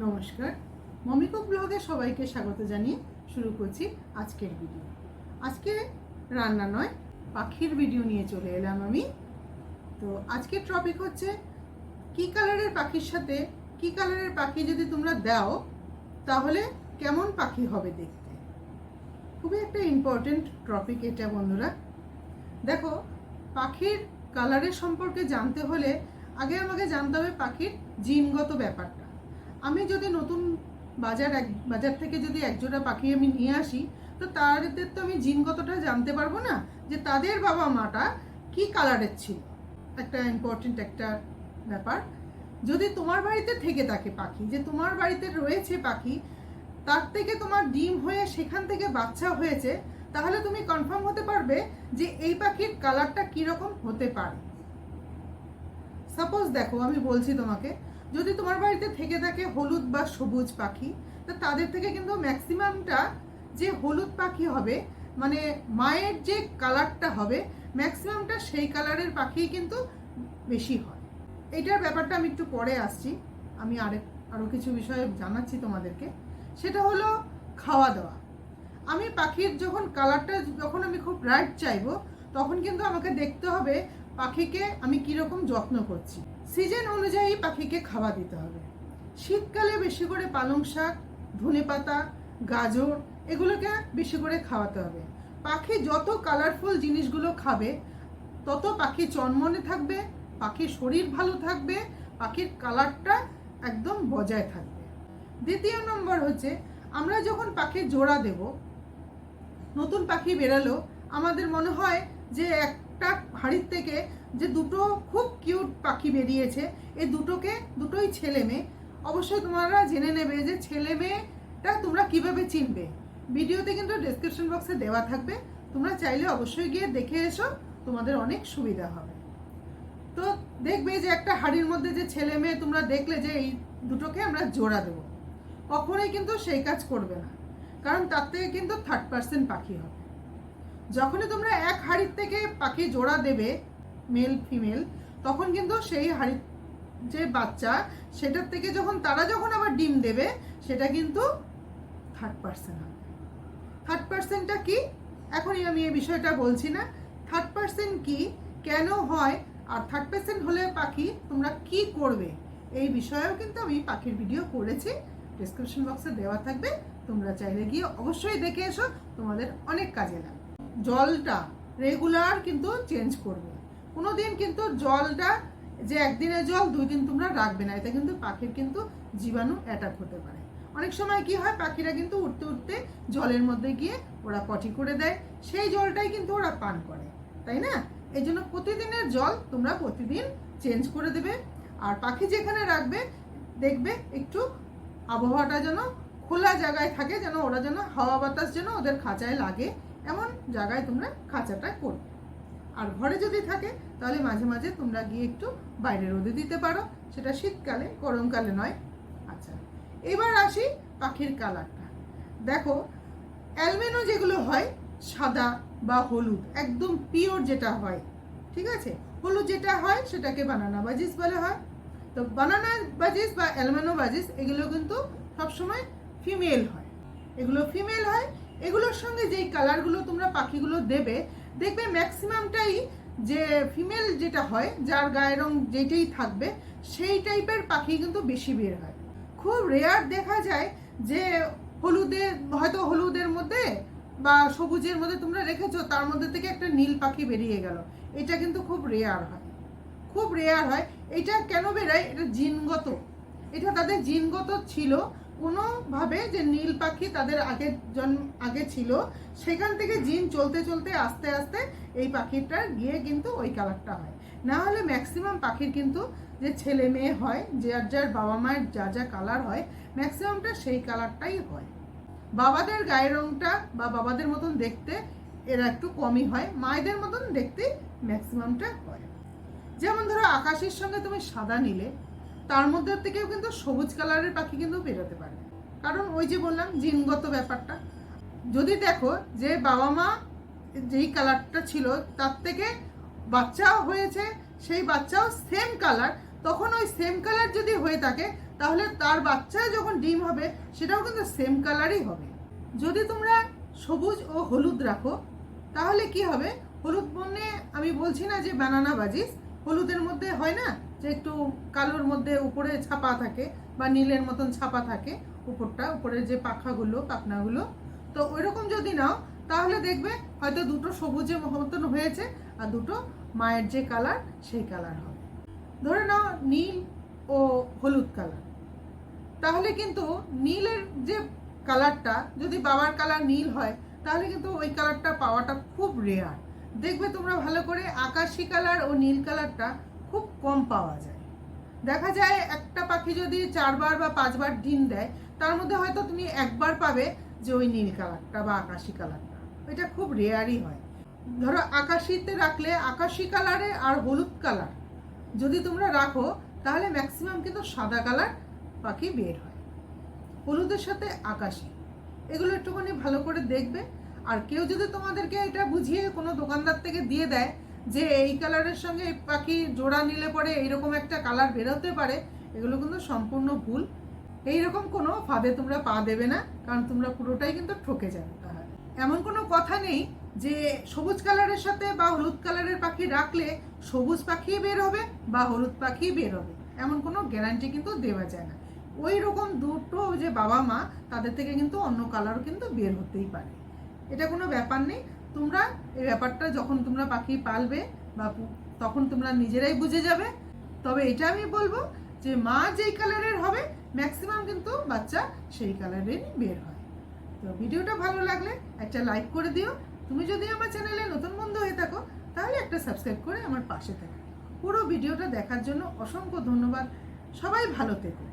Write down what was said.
নমস্কার। মমিকো ব্লগে সবাইকে স্বাগত জানিয়ে শুরু করছি আজকের ভিডিও। আজকে রান্না নয়, পাখির ভিডিও নিয়ে চলে এলাম আমি। তো আজকের টপিক হচ্ছে, কি কালারের পাখির সাথে, কি কালারের পাখি যদি তোমরা দাও, তাহলে কেমন পাখি হবে দেখতে? খুবই একটা ইম্পর্টেন্ট টপিক এটা বন্ধুরা। দেখো, পাখির কালারের সম্পর্কে জানতে হলে আগে আমাকে জানতে হবে পাখির জিনগত ব্যাপারটা। আমি যদি নতুন বাজার এক, বাজার থেকে যদি একজোড়া পাখি আমি নিয়ে আসি, তো তাদের তো আমি জিনগতটা জানতে পারব না যে তাদের বাবা মাটা কি কালারের ছিল? একটা ইম্পর্টেন্ট একটা ব্যাপার। যদি তোমার বাড়িতে থেকে থাকে পাখি, যে তোমার বাড়িতে রয়েছে পাখি, তার থেকে তোমার ডিম হয়ে সেখান থেকে বাচ্চা হয়েছে, তাহলে তুমি কনফার্ম হতে পারবে যে এই পাখির কালারটা কীরকম হতে পারে। সাপোজ দেখো, আমি বলছি তোমাকে যদি তোমার বাড়িতে থেকে থাকে হলুদ বা সবুজ পাখি, তা তাদের থেকে কিন্তু ম্যাক্সিমামটা যে হলুদ পাখি হবে মানে মায়ের যে কালারটা হবে ম্যাক্সিমামটা সেই কালারের পাখি কিন্তু বেশি হয়। এটার ব্যাপারটা আমি একটু পরে আসছি। আমি আরেক আরও কিছু বিষয়ে জানাচ্ছি তোমাদেরকে। সেটা হলো খাওয়া দাওয়া আমি পাখির যখন কালারটা যখন আমি খুব ব্রাইট চাইব, তখন কিন্তু আমাকে দেখতে হবে পাখিকে আমি কীরকম যত্ন করছি। সিজন অনুযায়ী পাখিকে খাওয়া দিতে হবে। শীতকালে বেশি করে পালং শাক, ধনে পাতা, গাজর এগুলোকে বেশি করে খাওয়াতে হবে। পাখি যত কালারফুল জিনিসগুলো খাবে, তত পাখি চনমনে থাকবে, পাখির শরীর ভালো থাকবে, পাখির কালারটা একদম বজায় থাকবে। দ্বিতীয় নম্বর হচ্ছে, আমরা যখন পাখির জোড়া দেব, নতুন পাখি বেরালো, আমাদের মনে হয় যে একটা হাড়ির থেকে যে দুটো খুব কিউট পাখি বেরিয়েছে, এই দুটোকে, দুটোই ছেলে মেয়ে। অবশ্যই তোমরা জেনে নেবে যে ছেলে মেয়েটা তোমরা কীভাবে চিনবে। ভিডিওতে কিন্তু ডেসক্রিপশন বক্সে দেওয়া থাকবে। তোমরা চাইলে অবশ্যই গিয়ে দেখে এসো, তোমাদের অনেক সুবিধা হবে। তো দেখবে যে একটা হাড়ির মধ্যে যে ছেলে মেয়ে তোমরা দেখলে যে এই দুটোকে আমরা জোড়া দেবো। কখনোই কিন্তু সেই কাজ করবে না, কারণ তার থেকে কিন্তু থার্ড পার্সেন্ট পাখি হবে। যখনই তোমরা এক হাড়ির থেকে পাখি জোড়া দেবে মেল ফিমেল তখন কিন্তু সেই হাড়ির যে বাচ্চা, সেটার থেকে যখন তারা যখন আবার ডিম দেবে, সেটা কিন্তু থার্ড পার্সেন্ট হবে। থার্ড পার্সেন্টটা কি? এখনই আমি এই বিষয়টা বলছি না। থার্ড পার্সেন্ট কি? কেন হয়? আর থার্ড পার্সেন্ট হলে পাখি তোমরা কি করবে? এই বিষয়েও কিন্তু আমি পাখির ভিডিও করেছি। ডিসক্রিপশন বক্সে দেওয়া থাকবে। তোমরা চাইলে গিয়ে অবশ্যই দেখে এসো। তোমাদের অনেক কাজে লাগবে। জলটা রেগুলার কিন্তু চেঞ্জ করবে। কোনো দিন কিন্তু জলটা যে একদিনের জল, দুই দিন তোমরা রাখবে না। এতে কিন্তু পাখির কিন্তু জীবাণু অ্যাটাক হতে পারে। অনেক সময় কি হয়, পাখিরা কিন্তু উঠতে উঠতে জলের মধ্যে গিয়ে ওরা পটি করে দেয়। সেই জলটাই কিন্তু ওরা পান করে, তাই না? এই জন্য প্রতিদিনের জল তোমরা প্রতিদিন চেঞ্জ করে দেবে। আর পাখি যেখানে রাখবে, দেখবে একটু আবহাওয়াটা যেন খোলা জায়গায় থাকে, যেন ওরা যেন হাওয়া বাতাস যেন ওদের খাঁচায় লাগে, এমন জায়গায় তোমরা খাঁচাটা করবে। আর ঘরে যদি থাকে, তাহলে মাঝে মাঝে তোমরা গিয়ে একটু বাইরে রোদে দিতে পারো। সেটা শীতকালে, গরমকালে নয়। আচ্ছা এবার আসি পাখির কালারটা। দেখো অ্যালমেনো যেগুলো হয়, সাদা বা হলুদ, একদম পিওর যেটা হয়, ঠিক আছে? হলুদ যেটা হয়, সেটাকে বানানা বাজিস বলা হয়। তো বানানা বাজিস বা অ্যালমেনো বাজিস, এগুলো কিন্তু সবসময় ফিমেল হয়। এগুলো ফিমেল হয়। এগুলোর সঙ্গে যেই কালারগুলো তোমরা পাখিগুলো দেবে দেখবে ম্যাক্সিমামটাই যে ফিমেল যেটা হয়, যার গায়ের রং যেটাই থাকবে, সেই টাইপের পাখি কিন্তু বেশি বের হয়। খুব রেয়ার দেখা যায় যে হলুদের হয়তো হলুদের মধ্যে বা সবুজের মধ্যে তোমরা রেখেছো, তার মধ্যে থেকে একটা নীল পাখি বেরিয়ে গেল। এটা কিন্তু খুব রেয়ার হয়। খুব রেয়ার হয়। এটা কেন বেরোয়? এটা জিনগত। এটা তাদের জিনগত ছিল কোনোভাবে যে নীল পাখি তাদের আগে জন্ম, আগে ছিল, সেখান থেকে জিন চলতে চলতে আস্তে আস্তে এই পাখিটা গিয়ে কিন্তু ওই কালারটা হয়। না হলে ম্যাক্সিমাম পাখির কিন্তু যে ছেলে মেয়ে হয়, যার যার বাবা মায়ের যা যা কালার হয়, ম্যাক্সিমামটা সেই কালারটাই হয়। বাবাদের গায়ের রঙটা বা বাবাদের মতন দেখতে এরা একটু কমই হয়, মায়েদের মতন দেখতে ম্যাক্সিমামটা হয়। যেমন ধরো আকাশের সঙ্গে তুমি সাদা নিলে তার মধ্যে থেকেও কিন্তু সবুজ কালারের পাখি কিন্তু বেরোতে পারে। কারণ ওই যে বললাম, জিনগত ব্যাপারটা। যদি দেখো যে বাবা মা যেই কালারটা ছিল, তার থেকে বাচ্চাও হয়েছে, সেই বাচ্চাও সেম কালার তখন ওই সেম কালার যদি হয়ে থাকে, তাহলে তার বাচ্চা যখন ডিম হবে, সেটাও কিন্তু সেম কালারই হবে। যদি তোমরা সবুজ ও হলুদ রাখো, তাহলে কি হবে? হলুদ বন্যে আমি বলছি না যে বানানা বাজিস, হলুদের মধ্যে হয় না? যে একটু কালোর মধ্যে উপরে ছাপা থাকে বা নীলের মতন ছাপা থাকে উপরটা, উপরের যে পাখাগুলো, পাখনাগুলো। তো ওইরকম যদি নাও, তাহলে দেখবে হয়তো দুটো সবুজে মতন হয়েছে আর দুটো মায়ের যে কালার, সেই কালার হবে। ধরে নাও নীল ও হলুদ কালার। তাহলে কিন্তু নীলের যে কালারটা, যদি বাবার কালার নীল হয়, তাহলে কিন্তু ওই কালারটা পাওয়াটা খুব রেয়ার দেখবে তোমরা ভালো করে আকাশি কালার ও নীল কালারটা খুব কম পাওয়া যায়। দেখা যায় একটা পাখি যদি চারবার বা পাঁচবার ডিম দেয়, তার মধ্যে হয়তো তুমি একবার পাবে যে ওই নীল কালারটা বা আকাশি কালারটা। এটা খুব রেয়ারই হয়। ধরো আকাশিতে রাখলে আকাশি কালারে আর হলুদ কালার যদি তোমরা রাখো, তাহলে ম্যাক্সিমাম কিন্তু সাদা কালার পাখি বের হয়। হলুদের সাথে আকাশি, এগুলো একটুখানি ভালো করে দেখবে। আর কেউ যদি তোমাদেরকে এটা বুঝিয়ে কোনো দোকানদার থেকে দিয়ে দেয় যে এই কালারের সঙ্গে পাখি জোড়া নিলে পরে এইরকম একটা কালার বেরোতে পারে, এগুলো কিন্তু সম্পূর্ণ ভুল। এইরকম কোনো ফাঁদে তোমরা পা দেবে না, কারণ তোমরা পুরোটাই কিন্তু ঠকে যাবে এমন কোনো কথা নেই যে সবুজ কালারের সাথে বা হলুদ কালারের পাখি রাখলে সবুজ পাখি বের হবে বা হলুদ পাখি বের হবে, এমন কোনো গ্যারান্টি কিন্তু দেওয়া যায় না। ওই রকম দুটো যে বাবা মা, তাদের থেকে কিন্তু অন্য কালারও কিন্তু বের হতেই পারে। এটা কোনো ব্যাপার নেই। তোমরা এই ব্যাপারটা যখন তোমরা পাখি পালবে বা তখন তোমরা নিজেরাই বুঝে যাবে। তবে এটা আমি বলব যে মা যেই কালারের হবে ম্যাক্সিমাম কিন্তু বাচ্চা সেই কালারেরই বের হয়। তো ভিডিওটা ভালো লাগলে একটা লাইক করে দিও। তুমি যদি আমার চ্যানেলে নতুন বন্ধু হয়ে থাকো, তাহলে একটা সাবস্ক্রাইব করে আমার পাশে থাকো। পুরো ভিডিওটা দেখার জন্য অসংখ্য ধন্যবাদ। সবাই ভালো থেকো।